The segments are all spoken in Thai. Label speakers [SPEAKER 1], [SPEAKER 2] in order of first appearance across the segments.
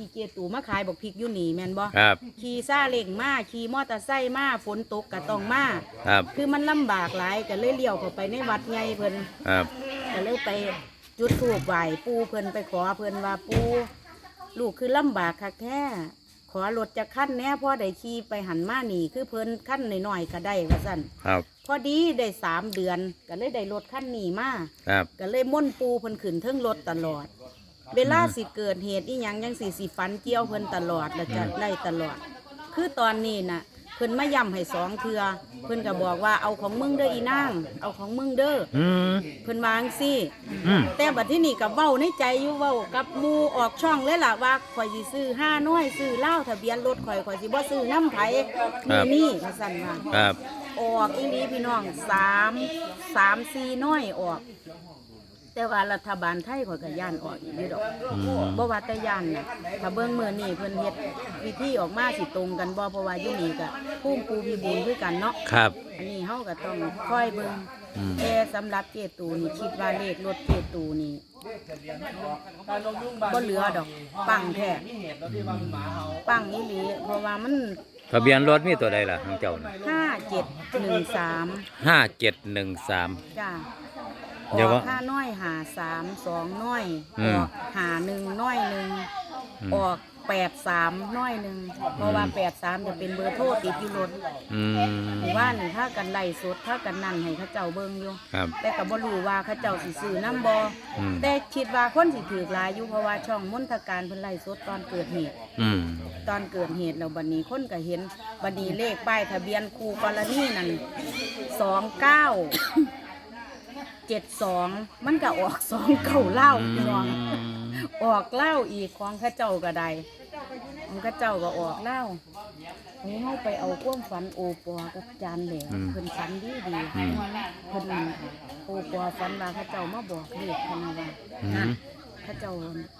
[SPEAKER 1] ที่เจตูมาขายบอกพริกอยู่นี่แม่นบ่
[SPEAKER 2] ครับ
[SPEAKER 1] ขี่ซาเล้งมาขี่มอเตอร์ไซค์มาฝนตกก็ต้องมา
[SPEAKER 2] ครับ
[SPEAKER 1] คือมันลำบากหลายก็เลยเลี้ยวเข้าไปในวัดใหญ่เพิ่น
[SPEAKER 2] ครับ
[SPEAKER 1] ก็เลยไปจุดธูปไหว้ปู่เพิ่นไปขอเพิ่นว่าปู่ลูกคือลำบากคักแท้ขอรถจะขั้นแหน่พ่อได้ขี่ไปหันมานี่คือเพิ่นขั้นหน่อยๆก็ได้ว่าซั่น
[SPEAKER 2] ครับ
[SPEAKER 1] พอดีได้สามเดือนก็เลยได้รถขั้นนี้มา
[SPEAKER 2] ครับ
[SPEAKER 1] ก็เลยม่วนปูเพิ่นขึ้นเทิงรถตลอด เวลาสิเกิดเหตุอีหยังยังสิสิฟันเกี่ยวเพิ่นตลอดแล้วจะได้ตลอด คือตอนนี้น่ะเพิ่นมาย้ำให้สองเทือเพิ่นก็บอกว่าเอาของมึงเด้ออีนางเอาของมึงเด้อ
[SPEAKER 2] อืม
[SPEAKER 1] เพิ่นวาจั่งซี่
[SPEAKER 2] อืม
[SPEAKER 1] แต่บัดที่นี่ก็เว้าในใจอยู่เว้ากับหมู่ออกช่องเลยล่ะว่าข่อยสิซื้อห้าน้อยซื้อเหล้าทะเบียนรถข่อยข่อยสิบ่ซื้อน้ำไผมือนี่ว่าซั่นว่า
[SPEAKER 2] ครับ
[SPEAKER 1] ออกอีนี้พี่น้องสามสามสี่น้อยออก แต่ว่ารัฐบาลไทยข่อยก็ย่านออกอีกอยู่ดอก
[SPEAKER 2] อืม
[SPEAKER 1] บ่ว่าแต่ย่านนะถ้าเบิ่งมื้อนี้เพิ่นเฮ็ดวิธีออกมาสิตรงกันบ่เพราะว่าอยู่นี่ก็ภูมิปูพิบูลคือกันเนาะ
[SPEAKER 2] ครับ
[SPEAKER 1] อันนี้เฮาก็ต้องค่อยเบิ่ง
[SPEAKER 2] อืม
[SPEAKER 1] แต่สำหรับเจตูนี่คิดว่าเลขรถเจตูนี่บ่เหลือดอก ปังแท้ปังอีหลีเพราะว่ามัน
[SPEAKER 2] ทะเบียนรถมีตัวใดล่ะของเจ้า
[SPEAKER 1] 5713
[SPEAKER 2] ห้าเจ็ดหนึ่งสาม
[SPEAKER 1] จ้า
[SPEAKER 2] เดี๋ยว
[SPEAKER 1] อ
[SPEAKER 2] ว่า
[SPEAKER 1] อกห้าน้อยหาสามสองน้อย
[SPEAKER 2] อื
[SPEAKER 1] อ
[SPEAKER 2] ม
[SPEAKER 1] อกหาหนึ่งน้อยหนึ่ง
[SPEAKER 2] อืม
[SPEAKER 1] ออกแปดสามน้อยหนึ่งเพราะว่าแปดสามจะเป็นเบอร์โทรติดอยู่รถ
[SPEAKER 2] อืม
[SPEAKER 1] หมู่บ้านนี่ถ้ากันไล่สดถ้ากันนั่นให้เขาเจ้าเบิ่งอยู่
[SPEAKER 2] ครับ
[SPEAKER 1] แต่ก็บ่รู้ว่าเขาเจ้าสิซื้อน้ำบอ
[SPEAKER 2] อืม
[SPEAKER 1] แต่คิดว่าคนสิถือหลายอยู่เพราะว่าช่องมนทการเพิ่นไล่สดตอนเกิดเหตุ
[SPEAKER 2] อืม
[SPEAKER 1] ตอนเกิดเหตุแล้วบัดนี้คนก็เห็นบัดนี้เลขป้ายทะเบียนคู่กรณีนั่นสองเก้า เจ็ดสองมันก็ออกสองเก้าเล่าพี่น้องออกเล่าอีกของข้าเจ้าก็ได้ของข้าเจ้าก็ออกเล่าเฮ้ยเราไปเอาความฝันโอปอกับจานแหล
[SPEAKER 2] อืม
[SPEAKER 1] เพิ่นฝันดีดี
[SPEAKER 2] อืม
[SPEAKER 1] เพิ่นโอปอฝันว่าข้าเจ้ามาบอกเลขเพิ่นว่า
[SPEAKER 2] อืม
[SPEAKER 1] ข้าเจ้า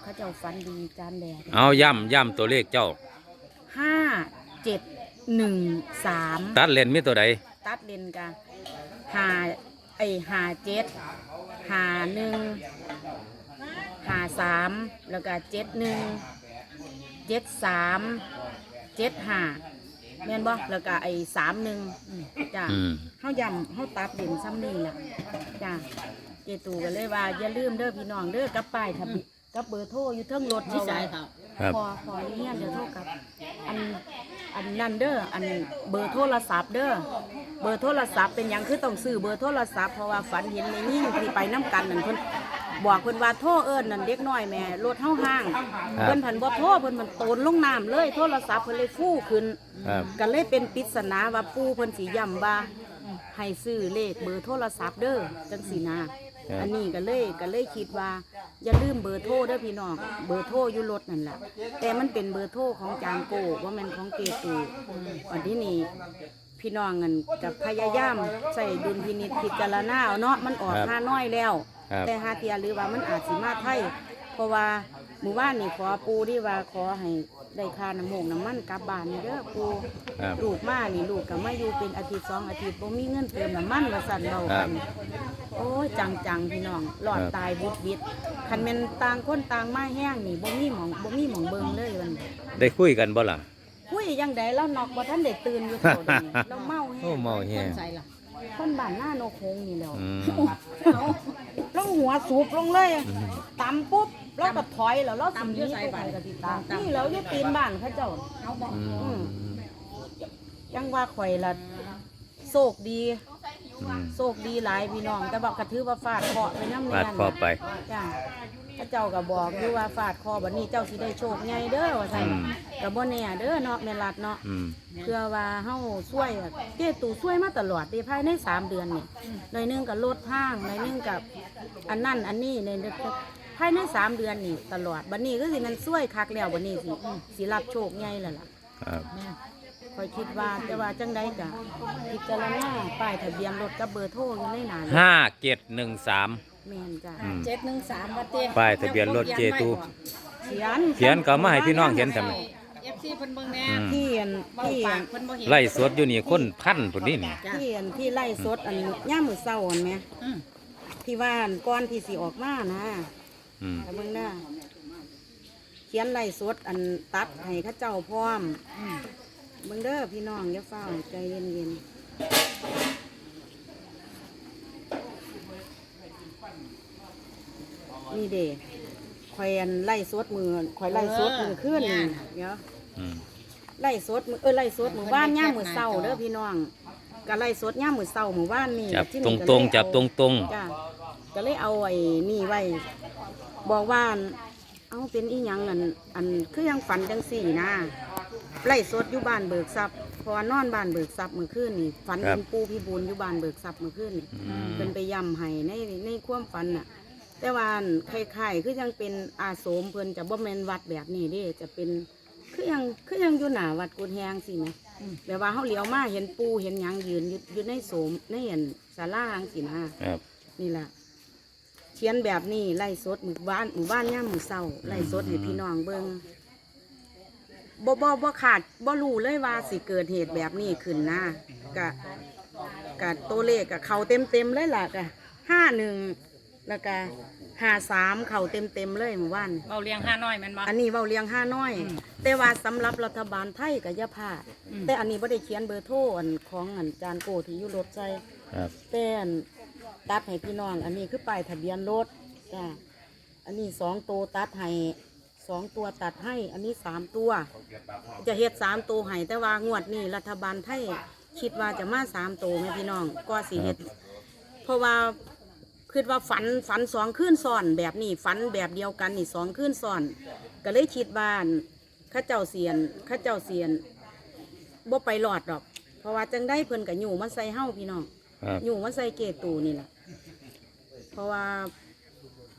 [SPEAKER 1] ข้าเจ้าฝันดีจานแหล
[SPEAKER 2] เอาย่ำย่ำตัวเลขเจ้า
[SPEAKER 1] ห้าเจ็ดหนึ่งสาม
[SPEAKER 2] ตัดเลนมีตัวใด
[SPEAKER 1] ตัดเลนกันหา ไอหาเจ็ดหาหนึ่งหาสามแล้วก็เจ็ดหนึ่งเจ็ดสามเจ็ดห้าแม่นบ่แล้วก็ไอสามหนึ่งจ้ะ
[SPEAKER 2] อืม
[SPEAKER 1] เฮายำเฮาตัดเด่นซ้ำนี่แหละจ้ะเจตูกันเลยว่าอย่าลืมเด้อพี่น้องเด้อกับป้ายทะเบียนกับเบอร์โทรอยู่เทิงรถ
[SPEAKER 3] ที่
[SPEAKER 1] ที่
[SPEAKER 3] สา
[SPEAKER 1] สายย
[SPEAKER 3] ครับ
[SPEAKER 2] ครับ
[SPEAKER 1] พอพอเฮียนเดี๋ยวโทรกลับ อัน อันนั่นเด้ออันเบอร์โทรศัพท์เด้อเบอร์โทรศัพท์เป็นหยังคือต้องซื้อเบอร์โทรศัพท์เพราะว่าฝันเห็นในนี่ที่ไปน้กันนั่นเพิ่นบอกเพิ่นว่าโทรเอิ้นนั่นเด็กน้อยแม่รถเฮาห้างเพิ่นผันบ่โทรเพิ่นมันโตนลงน้ำเลยโทรศัพท์เพิ่นเลยฟู่ขึ้น
[SPEAKER 2] ครับ
[SPEAKER 1] ก็เลยเป็นปริศนาว่าปู่เพิ่นสิย้ำว่าให้ซื้อเลขเบอร์โทรศัพท์เด้อจังสีนา อันนี้ก็เลยก็เลยคิดว่า อย่าลืมเบอร์โทรเด้อพี่น้องเบอร์โทรอยู่รถนั่นแหละแต่มันเป็นเบอร์โทรของจางโกว่ามันของเกตูวันที่นี่พี่น้องเงินกับพยายามใส่ดุลพินิจพิจารณาเอาเนาะมันออก
[SPEAKER 2] ครับ
[SPEAKER 1] ห้าน้อยแล้ว
[SPEAKER 2] ครับ
[SPEAKER 1] แต่ฮาเทียหรือว่ามันอาจสิมาไทยเพ ราะว่าหมู่บ้านนี่ขอปูที่ว่าขอให้ได้ค่าน้ำมูกน้ำมันกลับบ้านนี่เด้อปู
[SPEAKER 2] ครับ
[SPEAKER 1] ลูกมานี่ลูกก็มาอยู่เป็นอาทิตย์สองอาทิตย์บ่มีเงินเติมน้ำมันว่าสั่นเรากัน โอ้ยจังจังๆพี่น้องหลอด
[SPEAKER 2] ครับ
[SPEAKER 1] ตายบุดบิดคันแม่นต่างคนต่างมาแห้งนี่บ่มีหมองบ่มีหมองเบิ่งเลยวันนี้
[SPEAKER 2] ได้คุยกันบ่ล่ะ
[SPEAKER 1] คุยยังไดแล้วนอกบ่ทันได้ตื่นอยู่เท่านี้เราเมาแห้
[SPEAKER 2] โอ้
[SPEAKER 1] ง
[SPEAKER 2] เมาแฮง
[SPEAKER 3] ใส่ล่ะ
[SPEAKER 1] คนบ้านหน้าโนกคงนี่แหล้ว
[SPEAKER 2] อืม
[SPEAKER 1] แล้วหัวสูบลงเลยตำปุ๊บ แล้วก็ถอยแล้วแล้วสิหนีไปไสก็สิตามนี่แล้วอยู่ตีนบ้านเขาเจ้า
[SPEAKER 3] เอาบอก
[SPEAKER 2] อืม
[SPEAKER 1] ยังว่าข่อยละโชคดี
[SPEAKER 2] อืม
[SPEAKER 1] โชคดีหลายพี่น้อง แต่บอกกระถือว่าฟาดเคราะห์ไปน้ำใน
[SPEAKER 2] ฟาด
[SPEAKER 1] นั้น
[SPEAKER 2] เคราะห์ไป
[SPEAKER 1] จ้าพระเจ้าก็บอกอยู่ว่าฟาดคอบัดนี้เจ้าสิได้โชคใหญ่เด้อว่าซั่น
[SPEAKER 2] อืม
[SPEAKER 1] ก็บ่แน่เด้อเนาะแม่นรัดเนาะ
[SPEAKER 2] อืม
[SPEAKER 1] เพื่อว่าเฮาช่วยอะเจ้ตู่ช่วยมาตลอดเด้ภายในสามเดือนนี่หน่อยหนึงก็ลดทางหน่อยหนึงกับอันนั่นอันนี้ใน ภายในสามเดือนนี่ตลอดบัดนี้ก็สิมันช่วยคักแล้วบัดนี้สิสิรับโชคใหญ่แล้วล่ะ
[SPEAKER 2] ครับ
[SPEAKER 1] คอยคิดว่าแต่ว่าจังใดกะพิจารณาป้ายทะเบียนรถกับเบอร์โทรอยู่ในหนาน
[SPEAKER 2] ห้าเจ็ดหนึ่งสาม
[SPEAKER 1] แม่นจ้ะ
[SPEAKER 2] อืม
[SPEAKER 3] เจ็ดหนึ่งสามวัดเต้
[SPEAKER 2] ป้ายทะเบียนรถเจตู
[SPEAKER 1] เขียน
[SPEAKER 2] เขียนก็มาให้พี่น้องเห็นทำไม
[SPEAKER 3] เอฟซีเพิ่นเบิ่งแน่
[SPEAKER 2] อืม
[SPEAKER 1] ที่อัน
[SPEAKER 3] เบา
[SPEAKER 1] ที่
[SPEAKER 3] ปา
[SPEAKER 1] อั
[SPEAKER 3] ก
[SPEAKER 1] น
[SPEAKER 3] เพิ่นบ่เห็น
[SPEAKER 2] ไล่สดอยู่นี่คนพันพุ่นนี่นี่
[SPEAKER 3] จ้ะ
[SPEAKER 1] ที่อันที่ไล่สดอันย่ามมือเศร้าอันไหม
[SPEAKER 3] อืม
[SPEAKER 1] ที่ว่าอันก้อนที่สิออกมานะ
[SPEAKER 2] อืม
[SPEAKER 1] แต่เบิ่งหน้าเขียนไล่สดอันตัดให้เข้าเจ้าพร้อมเบิ่งเด้อพี่น้องอย่าเฝ้าใจเย็นๆนี่เด้คอยอันไล่สดมือคอยไล่สดมือขึ้นนี่เดี๋ยว
[SPEAKER 2] อืม
[SPEAKER 1] ไล่สดมือเออไล่สดมือบ้านย่ามมือเศร้าเด้อพี่น้องก็ไล่สดย่ามมือเศร้ามือบ้านนี่
[SPEAKER 2] จับ
[SPEAKER 1] ที่
[SPEAKER 2] ตร
[SPEAKER 1] นี่
[SPEAKER 2] ง
[SPEAKER 1] ก็
[SPEAKER 2] ตรง
[SPEAKER 1] เลย
[SPEAKER 2] จับ
[SPEAKER 1] เอา
[SPEAKER 2] ตรงตรง
[SPEAKER 1] จ้ะก็เลยเอาไอ้นี่ไว้ บอกว่าเอาเป็นอีหยังอันอันคือยังฝันจังสี่นะไล่สดอยู่บ้านเบิกทรัพย์เพอนอนบ้านเบิกทรัพย์เมื่อคืนนี่ฝันเป็นปูพี่บุญอยู่บ้านเบิกทรัพย์เมื่อคืนนี่
[SPEAKER 2] อืม
[SPEAKER 1] เป็นไปย่ำให้ในในความฝันน่ะ แต่ว่าอันคล้ายๆคือยังเป็นอาโสมเพิ่นจะบ่แม่นวัดแบบนี้เด้จะเป็นคือยังคือยังอยู่หน้าวัดกุฎแฮงสิแหมแบบว่าเฮาเลี้ยวมาเห็นปูเห็นหยังยืนอยู่อยู่ในโสมในเห็นศาลาจังสินะ
[SPEAKER 2] ครับ
[SPEAKER 1] นี่แหละเขียนแบบนี้ไล่สดหมู่บ้านหมู่บ้านย่ามหมู่เศร้าไล่สดให้พี่น้องเบิงบ่บ่บ่ขาดบ่รู้เลยว่าสิเกิดเหตุแบบนี้ขึ้นนะกะกะตัวเลขกะเขาเต็มเต็มๆเลยล่ะกะห้าหนึ่งแล้วก็ห้าสามเขาเต็มเต็มๆเลยหมู่บ้าน
[SPEAKER 3] เบาเลี้ยงห้าน้อยแมันบ่
[SPEAKER 1] อันนี้เว้าเลี้ยงห้าน้อย แต่ว่าสำหรับรัฐบาลไทยก็อย่าพลาด
[SPEAKER 3] อืม
[SPEAKER 1] แต่อันนี้บ่ได้เขียนเบอร์โทรอันของอันจานโกที่อยู่รถใจ
[SPEAKER 2] ครับ
[SPEAKER 1] แต่อัน ตัดให้พี่น้อง อันนี้คือป้ายทะเบียนรถจ้ะอันนี้สองตัวตัดให้สองตัวตัดให้ อันนี้สามตัว จะเฮ็ดสามตัวให้แต่ว่างวดนี้รัฐบาลไทยคิดว่าจะมาสามตัวไหมพี่น้อง ก็สิเฮ็ดเพราะว่าคิดว่าฝันฝันสองคืนซ้อนแบบนี้ฝันแบบเดียวกันนี่สองคืนซ้อน ก็เลยคิดว่านข้าเจ้าเสียนข้าเจ้าเสียนบ่ไปหลอดดอก เพราะว่าจังได้เพิ่นกับอยู่มาใส่เฮ้าพี่น้อง
[SPEAKER 2] ครับ
[SPEAKER 1] อยู่มาใส่เกตูนี่แหละเพราะว่า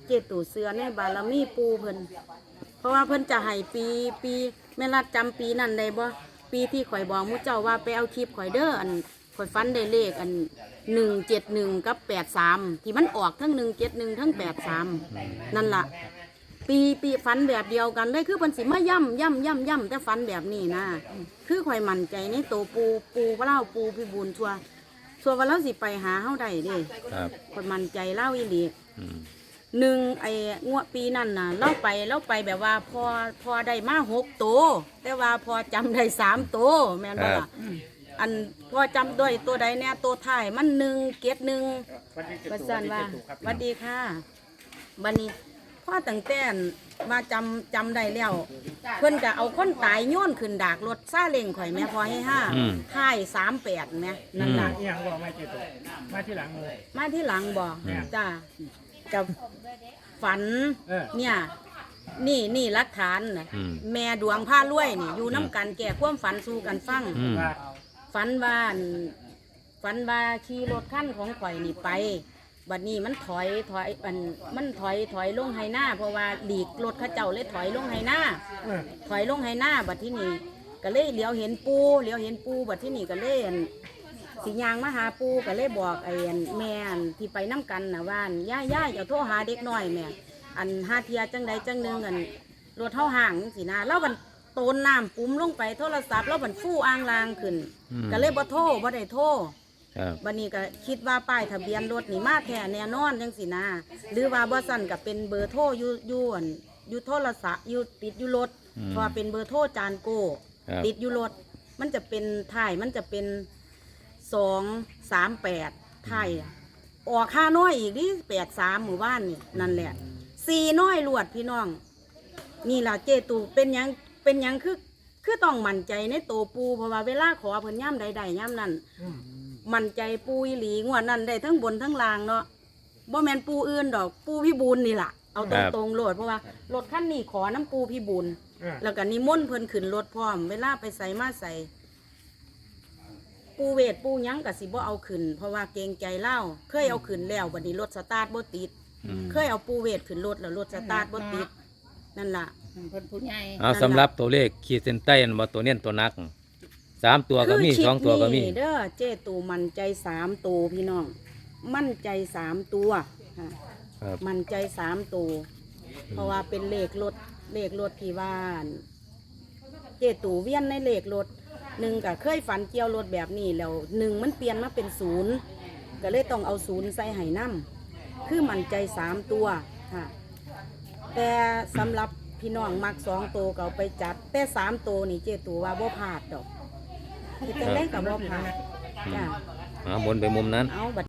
[SPEAKER 1] เกตูเสือในบารมีปูเพิ่นเพราะว่าเพิ่นจะให้ปีปีแม่รัดจำปีนั้นได้บ่ปีที่ข่อยบอกมุเจ้าว่าไปเอาคลิปข่อยเด้ออันข่อยฟันได้เลขอันหนึ่งเจ็ดหนึ่งกับแปดสามที่มันออกทั้งหนึ่งเจ็ดหนึ่งทั้งแปดสามนั่นล่ะ ปีปีฟันแบบเดียวกันเลยคือเพิ่นสิมาย่ำย่ำย่ำย่ำแต่ฟันแบบนี้นะ คือข่อยมั่นใจในตัวปูปูเล่าปูพิบูลชัว ร์ชัวร์ว่าเราสิไปหาเฮาได้เด้
[SPEAKER 2] ครับ
[SPEAKER 1] คนมันใจเล่าอีหลี
[SPEAKER 2] อืม
[SPEAKER 1] หนึ่งไอ้งวดปีนั่นน่ะเล่าไปเล่าไปแบบว่าพอพอได้มาหกตัวแต่ว่าพอจำได้สามตัวแม่นบ่ล่ะอันพอจำด้วยตัวใดเนี่ยตัวท้ายมันหนึ่งเกตหนึ่งประสันว่าหวัสดีค่ะ บันนี้ พ่อตั้งแต่นมาจำจำได้แล้ว เพิ่นก็เอาคนตายโย้อนขึ้นดากรถซาเล้งข่อยแม่พอให้ห้า
[SPEAKER 2] อืม
[SPEAKER 1] ท้ายสามแปดแม่นั่นล่ะ
[SPEAKER 4] อหย่างบอกไม่เจ็บตัวมาที่หลังเลย
[SPEAKER 1] มาที่หลังบอก
[SPEAKER 2] อืม
[SPEAKER 1] จ้ากับฝัน
[SPEAKER 4] เออ
[SPEAKER 1] เนี่ย นี่นี่หลักฐานนะ
[SPEAKER 2] อืม
[SPEAKER 1] แม่ดวงผ้ารวยนี่อยู่น้ำกันแก่ความฝันสู่กันฟัง
[SPEAKER 2] อืม
[SPEAKER 4] ว่า
[SPEAKER 1] ฝันว่าอั่นฝันว่าขี่รถขั้นของข่อยนี่ไป บัดนี้มันถอยถอยมันมันถอยถอยลงไฮหน้า เพราะว่าหลีกรถเข้าเจ้าเลยถอยลงไฮหน้า
[SPEAKER 4] เออ
[SPEAKER 1] ถอยลงไฮหน้าบัดที่นี่ก็เลยเหลียวเห็นปูเหลียวเห็นปูบัดที่นี่ก็เลยอั่นสิยางมาหาปูก็เลยบอกไอ้อั่นแม่อั่นที่ไปน้กันนะว่าอั่นย่าย่าอย่าโทรหาเด็กน้อยแม่อันหาเทียจังใดจังหนึ่งอันรถเท่าห่างสินะแล้วมันโตนน้ำปุ้มลงไปโทรศัพท์แล้วมันฟู่อ่างลางขึ้น
[SPEAKER 2] อืม
[SPEAKER 1] ก็เลยบ่โทรบ่ได้โทร
[SPEAKER 2] ครับ
[SPEAKER 1] บัดนี้ก็คิดว่าป้ายทะเบียนรถนี่มาแท้แน่นอนจังสินะหรือว่าบ่สั่นก็เป็นเบอร์โทรอยู่อยู่อั่นอยู่โทรศัพท์อยู่ติดอยู่รถ
[SPEAKER 2] อืม
[SPEAKER 1] เพราะว่าเป็นเบอร์โทรจานโก้
[SPEAKER 2] ครับ
[SPEAKER 1] ติดอยู่รถมันจะเป็นถ่ายมันจะเป็นสองสามแปดถ่ายอะออกค่าน้อยอีกดิแปดสามหมู่บ้านนี่นั่นแหละสี่น้อยลวดพี่น้อง นี่ล่ะเจตูเป็นหยังเป็นหยังคือคือต้องมั่นใจในตัวปูเพราะว่าเวลาขอเพิ่นย่ำใดๆย่ำนั้น
[SPEAKER 4] อื ม
[SPEAKER 1] มั่นใจปูอีหลีงวดนั้นได้ทั้งบนทั้งล่างเนาะบ่แมนปูอื่นดอกปูพี่บุญนี่ล่ะเอาตรงๆโลดเพราะว่ารถคันนี้ขอน้ำปูพี่บุญ
[SPEAKER 4] เออ
[SPEAKER 1] แล้วก็นิมนต์เพิ่นขึ้นรถพร้อม เวลาไปใส่มาใส่ ปูเวทปูหยังกับสิบ่เอาขึ้น เพราะว่าเกรงใจเล่าเคยเอาขึ้นแล้วบัดนี้รถสตาร์ทบ่ติด
[SPEAKER 2] อืม
[SPEAKER 1] เคยเอาปูเวทขึ้นรถแล้วรถสตาร์ทบ่ติดนั่นล่ะ
[SPEAKER 3] เพิ่นผู้ใหญ่
[SPEAKER 2] เอาสำหรับตัวเลขขีดเส้นใต้อันว่าตัวเน้นตัวนัก สามตัวก็มี
[SPEAKER 1] คือ
[SPEAKER 2] สองตัวก็มี
[SPEAKER 1] คลิปนี้เด้อเจ้ตูมั่นใจสามตัวพี่น้อง มั่นใจสามตัวค่ะ
[SPEAKER 2] ครับ
[SPEAKER 1] มั่นใจสามตัวเพราะว่าเป็นเลขรถเลขรถที่ว่านเจตูเวียนในเลขรถหนึ่งก็เคยฝันเกี่ยวรถแบบนี้แล้วหนึ่งมันเปลี่ยนมาเป็นศูนย์ก็เลยต้องเอาศูนย์ใส่ไห้น้ำคือมั่นใจสามตัวค่ะ แต่สำหรับพี่น้องมักสองตัวก็เอาไปจัด แต่สามตัวนี่เจตูว่าบ่พลาดดอก เฮ็ดจังไดก็บ่พลาดจ้ะ
[SPEAKER 2] หาบนไปมุมนั้น
[SPEAKER 1] เอาบัด